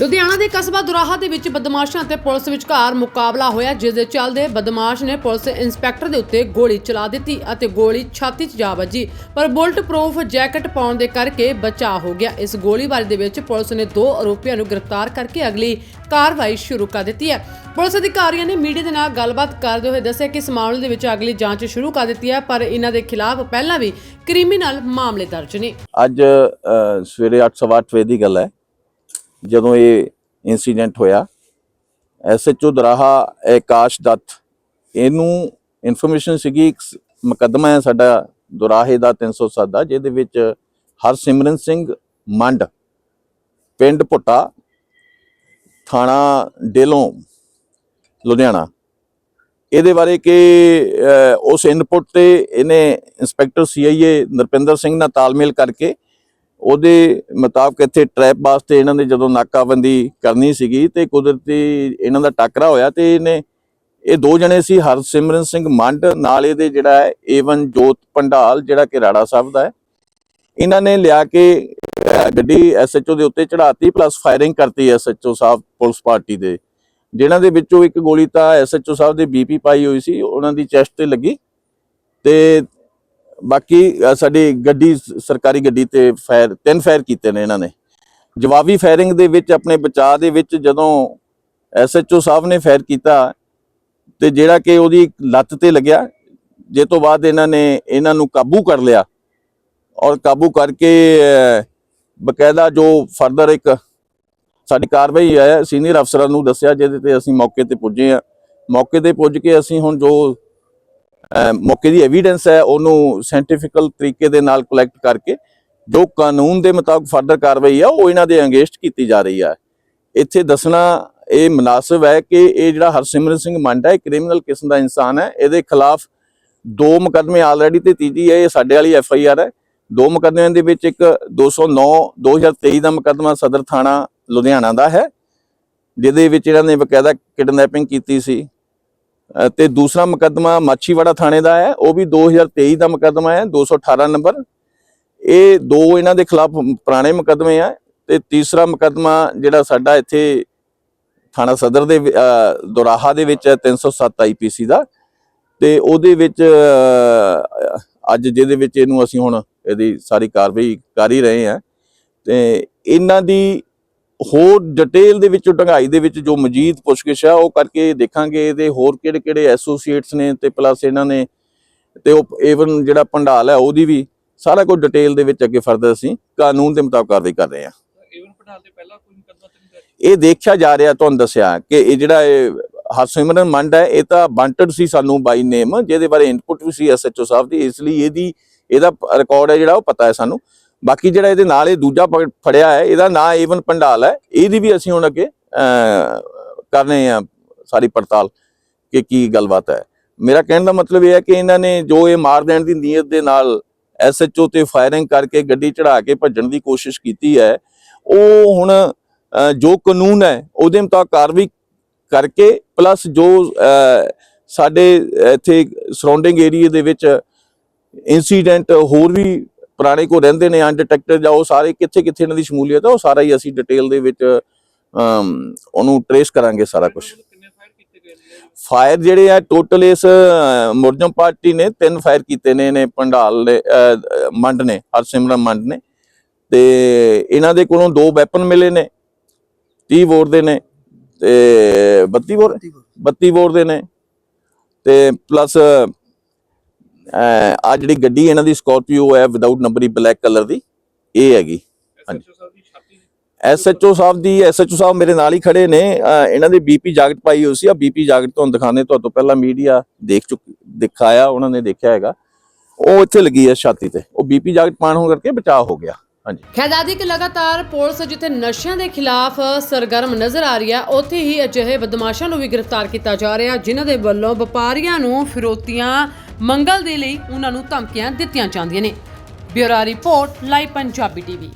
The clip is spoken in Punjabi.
ਲੁਧਿਆਣਾ ਦੇ ਕਸਬਾ ਦੁਰਾਹਾ ਦੇ ਵਿੱਚ ਬਦਮਾਸ਼ਾਂ ਅਤੇ ਪੁਲਿਸ ਵਿਚਕਾਰ ਮੁਕਾਬਲਾ ਹੋਇਆ ਜਿਸ ਦੇ ਚੱਲਦੇ ਬਦਮਾਸ਼ ਨੇ ਪੁਲਿਸ ਇੰਸਪੈਕਟਰ ਦੇ ਉੱਤੇ ਗੋਲੀ ਚਲਾ ਦਿੱਤੀ ਅਤੇ ਗੋਲੀ ਛਾਤੀ 'ਚ ਜਾ ਵੱਜੀ ਪਰ ਬੁਲਟ ਪ੍ਰੂਫ ਜੈਕਟ ਪਾਉਣ ਦੇ ਕਰਕੇ ਬਚਾਅ ਹੋ ਗਿਆ। ਇਸ ਗੋਲੀਬਾਰੀ ਦੇ ਵਿੱਚ ਪੁਲਿਸ ਨੇ ਦੋ ਆਰੋਪੀਆਂ ਨੂੰ ਗ੍ਰਿਫਤਾਰ ਕਰਕੇ ਅਗਲੀ ਕਾਰਵਾਈ ਸ਼ੁਰੂ ਕਰ ਦਿੱਤੀ ਹੈ। ਪੁਲਿਸ ਅਧਿਕਾਰੀਆਂ ਨੇ ਮੀਡੀਆ ਦੇ ਨਾਲ ਗੱਲਬਾਤ ਕਰਦੇ ਹੋਏ ਦੱਸਿਆ ਕਿ ਇਸ ਮਾਮਲੇ ਦੇ ਵਿੱਚ ਅਗਲੀ ਜਾਂਚ ਸ਼ੁਰੂ ਕਰ ਦਿੱਤੀ ਹੈ ਪਰ ਇਹਨਾਂ ਦੇ ਖਿਲਾਫ ਪਹਿਲਾਂ ਵੀ ਕ੍ਰਿਮੀਨਲ ਮਾਮਲੇ ਦਰਜ ਨੇ। ਅੱਜ ਅ, ਸਵੇਰੇ 8:30 ਵਜੇ ਦੀ ਗੱਲ ਹੈ। ਜਦੋਂ ਇਹ ਇਨਸੀਡੈਂਟ ਹੋਇਆ ਐਸਐਚਓ ਦਰਾਹਾ, ਆਕਾਸ਼ ਦੱਤ, ਇਹਨੂੰ ਇਨਫੋਰਮੇਸ਼ਨ ਸੀਗੀ, ਇੱਕ ਮੁਕੱਦਮਾ ਹੈ ਸਾਡਾ ਦੁਰਾਹੇ ਦਾ 307 ਦਾ, ਜਿਹਦੇ ਵਿੱਚ ਹਰਸਿਮਰਨ ਸਿੰਘ ਮੰਡ, ਪਿੰਡ ਭੁੱਟਾ, ਥਾਣਾ ਡੇਲੋਂ, ਲੁਧਿਆਣਾ। ਇਹਦੇ ਬਾਰੇ ਕਿ ਉਸ ਇਨਪੁਟ ਤੇ ਇਹਨੇ ਇੰਸਪੈਕਟਰ ਸੀਆਈਏ ਨਰਪਿੰਦਰ ਸਿੰਘ ਨਾਲ ਤਾਲਮੇਲ ਕਰਕੇ ਉਹਦੇ ਮੁਤਾਬਕ ਇੱਥੇ ਟ੍ਰੈਪ ਵਾਸਤੇ ਇਹਨਾਂ ਨੇ ਜਦੋਂ ਨਾਕਾਬੰਦੀ ਕਰਨੀ ਸੀਗੀ ਤੇ ਕੁਦਰਤੀ ਇਹਨਾਂ ਦਾ ਟੱਕਰਾ ਹੋਇਆ ਤੇ ਇਹਨੇ ਇਹ ਦੋ ਜਣੇ ਸੀ ਹਰਸਿਮਰਨ ਸਿੰਘ ਮੰਡ ਨਾਲ ਇਹਦੇ ਜਿਹੜਾ ਹੈ ਏਵਨ ਜੋਤ ਪੰਡਾਲ ਜਿਹੜਾ ਕਿ ਰਾੜਾ ਸਾਹਿਬ ਦਾ ਹੈ। ਇਹਨਾਂ ਨੇ ਲਿਆ ਕੇ ਅਹ, ਗੱਡੀ ਐਸਐਚਓ ਦੇ ਉੱਤੇ ਚੜਾਤੀ ਪਲੱਸ ਫਾਇਰਿੰਗ ਕਰਤੀ ਐਸਐਚਓ ਸਾਹਿਬ ਪੁਲਿਸ ਪਾਰਟੀ ਦੇ। ਜਿਨ੍ਹਾਂ ਦੇ ਵਿੱਚੋਂ ਇੱਕ ਗੋਲੀ ਤਾਂ ਐਸਐਚਓ ਸਾਹਿਬ ਦੇ ਬੀਪੀ ਪਾਈ ਹੋਈ ਸੀ ਉਹਨਾਂ ਦੀ ਚੈਸਟ ਤੇ ਲੱਗੀ। ਤੇ ਬਾਕੀ ਸਾਡੀ ਗੱਡੀ ਸਰਕਾਰੀ ਗੱਡੀ ਤੇ ਫਾਇਰ, ਤਿੰਨ ਫਾਇਰ ਕੀਤੇ ਨੇ ਇਹਨਾਂ ਨੇ। ਜਵਾਬੀ ਫਾਇਰਿੰਗ ਦੇ ਵਿੱਚ, ਆਪਣੇ ਬਚਾਅ ਦੇ ਵਿੱਚ ਜਦੋਂ ਐਸਐਚਓ ਸਾਹਿਬ ਨੇ ਫਾਇਰ ਕੀਤਾ, ਤੇ ਜਿਹੜਾ ਕਿ ਉਹਦੀ ਲੱਤ ਤੇ ਲੱਗਿਆ, ਜੇ ਤੋਂ ਬਾਅਦ ਇਹਨਾਂ ਨੇ ਇਹਨਾਂ ਨੂੰ ਕਾਬੂ ਕਰ ਲਿਆ। ਔਰ ਕਾਬੂ ਕਰਕੇ ਬਕਾਇਦਾ ਜੋ ਫਰਦਰ ਇੱਕ ਸਾਡੀ ਕਾਰਵਾਈ ਹੈ ਸੀਨੀਅਰ ਅਫਸਰਾਂ ਨੂੰ ਦੱਸਿਆ, ਜਿਹਦੇ ਤੇ ਅਸੀਂ ਮੌਕੇ ਤੇ ਪੁੱਜੇ ਆ ਮੌਕੇ ਤੇ ਪੁੱਜ ਕੇ ਅਸੀਂ ਹੁਣ ਜੋ ਮੌਕੇ ਦੀ ਐਵੀਡੈਂਸ ਹੈ, ਉਹਨੂੰ ਸਾਇੰਟੀਫਿਕਲ ਤਰੀਕੇ ਦੇ ਨਾਲ ਕਲੈਕਟ ਕਰਕੇ ਜੋ ਕਾਨੂੰਨ ਦੇ ਮੁਤਾਬਕ ਫਰਦਰ ਕਾਰਵਾਈ ਆ, ਉਹ ਇਹਨਾਂ ਦੇ ਅੰਗੇਸਟ ਕੀਤੀ ਜਾ ਰਹੀ ਆ। ਇੱਥੇ ਦੱਸਣਾ ਇਹ ਮناسب ਹੈ ਕਿ ਇਹ ਜਿਹੜਾ ਹਰਸਿਮਰਨ ਸਿੰਘ ਮੰਡਾ ਇਹ ਕ੍ਰਿਮੀਨਲ ਕਿਸਮ ਦਾ ਇਨਸਾਨ ਹੈ। ਇਹਦੇ ਖਿਲਾਫ ਦੋ ਮੁਕਦਮੇ ਆਲਰੇਡੀ ਤੇ ਤੀਜੀ ਹੈ, ਇਹ ਸਾਡੇ ਵਾਲੀ ਐਫ ਆਈ ਆਰ ਹੈ। ਦੋ ਮੁਕਦਮਿਆਂ ਦੇ ਵਿੱਚ ਇੱਕ 209 2023 ਦਾ ਮੁਕਦਮਾ ਸਦਰ ਥਾਣਾ ਲੁਧਿਆਣਾ ਦਾ ਹੈ, ਜਿਹਦੇ ਵਿੱਚ ਇਹਨਾਂ ਨੇ ਬਕਾਇਦਾ ਕਿਡਨੈਪਿੰਗ ਕੀਤੀ ਸੀ। ਤੇ ਦੂਸਰਾ ਮੁਕੱਦਮਾ ਮਾਛੀਵਾੜਾ ਥਾਣੇ ਦਾ ਹੈ, ਉਹ ਵੀ 2023 ਦਾ ਮੁਕੱਦਮਾ ਹੈ 218 ਨੰਬਰ। ਇਹ ਦੋ ਇਹਨਾਂ ਦੇ ਖਿਲਾਫ ਪੁਰਾਣੇ ਮੁਕੱਦਮੇ ਆ ਤੇ ਤੀਸਰਾ ਮੁਕੱਦਮਾ ਜਿਹੜਾ ਸਾਡਾ ਇੱਥੇ ਥਾਣਾ ਸਦਰ ਦੇ ਵਿ- ਦੁਰਾਹਾ ਦੇ ਵਿੱਚ ਹੈ 307 ਆਈਪੀਸੀ ਦਾ। ਤੇ ਉਹਦੇ ਵਿੱਚ ਅੱਜ ਜਿਹਦੇ ਵਿੱਚ ਇਹਨੂੰ ਅਸੀਂ ਹੁਣ ਇਹਦੀ ਸਾਰੀ ਕਾਰਵਾਈ ਕਰ ਹੀ ਰਹੇ ਹਾਂ। ਤੇ ਇਹਨਾਂ ਦੀ ਹੋਰ ਡਿਟੇਲ ਦੇ ਵਿੱਚ ਢੰਗਾਈ ਦੇ ਵਿੱਚ ਜੋ ਮਜੀਦ ਪੁੱਛਗਿੱਛ ਆ ਉਹ ਕਰਕੇ ਦੇਖਾਂਗੇ ਇਹਦੇ ਹੋਰ ਕਿਹੜੇ ਕਿਹੜੇ ਐਸੋਸੀਏਟਸ ਨੇ ਤੇ ਪਲੱਸ ਇਹਨਾਂ ਨੇ ਤੇ ਉਹ ਈਵਨ ਜਿਹੜਾ ਪੰਡਾਲ ਹੈ ਉਹਦੀ ਵੀ ਸਾਰਾ ਕੁਝ ਡਿਟੇਲ ਦੇ ਵਿੱਚ ਅੱਗੇ ਫਰਦਰ ਅਸੀਂ ਕਾਨੂੰਨ ਦੇ ਮੁਤਾਬਕ ਕਾਰਵਾਈ ਕਰ ਰਹੇ ਹਾਂ। ਈਵਨ ਪਟਾਲ ਦੇ ਪਹਿਲਾਂ ਕੋਈ ਮੁਕੱਦਮਾ ਤਾਂ ਨਹੀਂ ਦਰਜ ਇਹ ਦੇਖਿਆ ਜਾ ਰਿਹਾ ਤੁਹਾਨੂੰ ਦੱਸਿਆ ਕਿ ਇਹ ਜਿਹੜਾ ਇਹ ਹਰਸਿਮਰਨ ਮੰਡ ਹੈ ਇਹ ਤਾਂ ਵਾਂਟਡ ਸੀ ਸਾਨੂੰ ਬਾਈ ਨੇਮ ਜਿਹਦੇ ਬਾਰੇ ਇਨਪੁਟ ਵੀ ਸੀ ਐਸਐਚਓ ਸਾਹਿਬ ਦੀ ਇਸ ਲਈ ਇਹਦੀ ਇਹਦਾ ਰਿਕਾਰਡ ਹੈ ਜਿਹੜਾ ਉਹ ਪਤਾ ਹੈ ਸਾਨੂੰ। ਬਾਕੀ ਜਿਹੜਾ ਇਹਦੇ ਨਾਲ ਇਹ ਦੂਜਾ ਫੜਿਆ ਹੈ ਇਹਦਾ ਨਾਂ ਏਵਨ ਪੰਡਾਲ ਹੈ। ਇਹਦੀ ਵੀ ਅਸੀਂ ਹੁਣ ਅੱਗੇ ਅਹ, ਕਰ ਰਹੇ ਹਾਂ ਸਾਰੀ ਪੜਤਾਲ ਕਿ ਕੀ ਗੱਲਬਾਤ ਹੈ। ਮੇਰਾ ਕਹਿਣ ਦਾ ਮਤਲਬ ਇਹ ਹੈ ਕਿ ਇਹਨਾਂ ਨੇ ਜੋ ਇਹ ਮਾਰ ਦੇਣ ਦੀ ਨੀਅਤ ਦੇ ਨਾਲ ਐਸਐਚਓ ਤੇ ਫਾਇਰਿੰਗ ਕਰਕੇ ਗੱਡੀ ਚੜਾ ਕੇ ਭੱਜਣ ਦੀ ਕੋਸ਼ਿਸ਼ ਕੀਤੀ ਹੈ ਉਹ ਹੁਣ ਜੋ ਕਾਨੂੰਨ ਹੈ ਉਹਦੇ ਮੁਤਾਬਕ ਕਾਰਵਾਈ ਕਰਕੇ ਪਲੱਸ ਜੋ ਸਾਡੇ ਇੱਥੇ ਸਰਾਊਂਡਿੰਗ ਏਰੀਆ ਦੇ ਵਿੱਚ ਇਨਸੀਡੈਂਟ ਹੋਰ ਵੀ ਪੁਰਾਣੇ ਕੋ ਰਹਿੰਦੇ ਨੇ ਅਨਡਿਟੈਕਟਡ ਜਾਂ ਉਹ ਸਾਰੇ ਕਿੱਥੇ ਕਿੱਥੇ ਇਹਨਾਂ ਦੀ ਸ਼ਮੂਲੀਅਤ ਹੈ ਉਹ ਸਾਰਾ ਹੀ ਅਸੀਂ ਡਿਟੇਲ ਦੇ ਵਿੱਚ ਉਹਨੂੰ ਟਰੇਸ ਕਰਾਂਗੇ ਸਾਰਾ ਕੁਝ ਫਾਇਰ ਜਿਹੜੇ ਆ ਟੋਟਲ ਇਸ ਮੁਰਜਮ ਪਾਰਟੀ ਨੇ ਤਿੰਨ ਫਾਇਰ ਕੀਤੇ ਨੇ ਨੇ ਪੰਡਾਲ ਨੇ ਮੰਡ ਨੇ ਹਰਸਿਮਰਨ ਮੰਡ ਨੇ। ਤੇ ਇਹਨਾਂ ਦੇ ਕੋਲੋਂ ਦੋ ਵੈਪਨ ਮਿਲੇ ਨੇ 30 ਬੋਰ ਦੇ ਨੇ ਤੇ 32 ਬੋਰ? 32 ਬੋਰ। ਦੇ ਨੇ। ਤੇ ਪਲੱਸ ਆ ਜਿਹੜੀ ਗੱਡੀ ਇਹਨਾਂ ਦੀ ਸਕਾਰਪੀਓ ਹੈ ਵਿਦਆਊਟ ਨੰਬਰੀ ਬਲੈਕ ਕਲਰ ਦੀ ਇਹ ਹੈਗੀ। ਹਾਂਜੀ। ਐਸਐਚਓ ਸਾਹਿਬ ਦੀ ਛਾਤੀ ਐਸਐਚਓ ਸਾਹਿਬ ਮੇਰੇ ਨਾਲ ਹੀ ਖੜੇ ਨੇ। ਇਹਨਾਂ ਦੀ ਬੀਪੀ ਜਾਗਟ ਪਾਈ ਹੋਈ ਸੀ। ਆ ਬੀਪੀ ਜਾਗਟ ਤੁਹਾਨੂੰ ਦਿਖਾਣੇ ਤੋਂ ਪਹਿਲਾਂ ਮੀਡੀਆ ਦੇਖ ਚੁੱਕ ਦਿਖਾਇਆ ਉਹਨਾਂ ਨੇ ਦੇਖਿਆ ਹੈਗਾ। ਉਹ ਇੱਥੇ ਲੱਗੀ ਹੈ ਛਾਤੀ ਤੇ। ਉਹ ਬੀਪੀ ਜਾਗਟ ਪਾਣ ਹੋਣ ਕਰਕੇ ਬਚਾਅ ਹੋ ਗਿਆ। ਹਾਂਜੀ। ਖੈਦਾਦੀ ਕਿ ਲਗਾਤਾਰ ਪੁਲਿਸ ਜਿੱਥੇ ਨਸ਼ਿਆਂ ਦੇ ਖਿਲਾਫ ਸਰਗਰਮ ਨਜ਼ਰ ਆ ਰਹੀ ਹੈ ਉੱਥੇ ਹੀ ਅਜਿਹੇ ਬਦਮਾਸ਼ਾਂ ਨੂੰ ਵੀ ਗ੍ਰਿਫਤਾਰ ਕੀਤਾ ਜਾ ਰਿਹਾ ਜਿਨ੍ਹਾਂ ਦੇ ਵੱਲੋਂ ਵਪਾਰੀਆਂ ਨੂੰ ਫਿਰੋਤੀਆਂ ਮੰਗਲ ਦੇ ਲਈ ਉਹਨਾਂ ਨੂੰ ਧਮਕੀਆਂ ਦਿੱਤੀਆਂ ਜਾਂਦੀਆਂ ਨੇ। Bureau report live Punjabi TV.